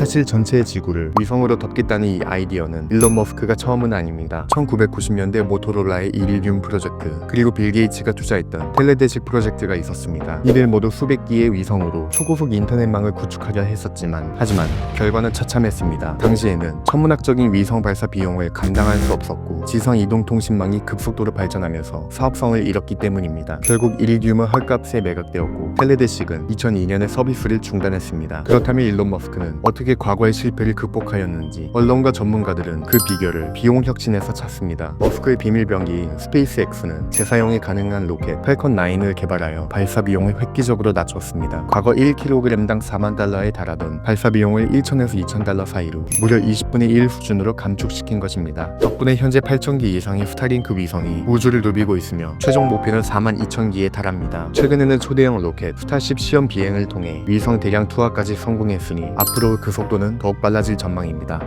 사실 전체 지구를 위성으로 덮겠다는 이 아이디어는 일론 머스크가 처음은 아닙니다. 1990년대 모토로라의 이리듐 프로젝트 그리고 빌 게이츠가 투자했던 텔레대식 프로젝트가 있었습니다. 이들 모두 수백 기의 위성으로 초고속 인터넷망을 구축하려 했었지만 하지만 결과는 처참했습니다. 당시에는 천문학적인 위성 발사 비용을 감당할 수 없었고 지상 이동 통신망이 급속도로 발전하면서 사업성을 잃었기 때문입니다. 결국 이리듐은 헐값에 매각되었고 텔레대식은 2002년에 서비스를 중단했습니다. 그렇다면 일론 머스크는 어떻게 과거의 실패를 극복하였는지 언론과 전문가들은 그 비결을 비용 혁신에서 찾습니다. 머스크의 비밀병기인 스페이스X는 재사용이 가능한 로켓 팔컨 9을 개발하여 발사 비용을 획기적으로 낮췄습니다. 과거 1kg당 4만 달러에 달하던 발사 비용을 1천에서 2천 달러 사이로 무려 20분의 1 수준으로 감축시킨 것입니다. 덕분에 현재 8,000기 이상의 스타링크 위성이 우주를 누비고 있으며 최종 목표는 4만 2천 기에 달합니다. 최근에는 초대형 로켓 스타쉽 시험 비행을 통해 위성 대량 투하까지 성공했으니 앞으로 그 속도는 더욱 빨라질 전망입니다.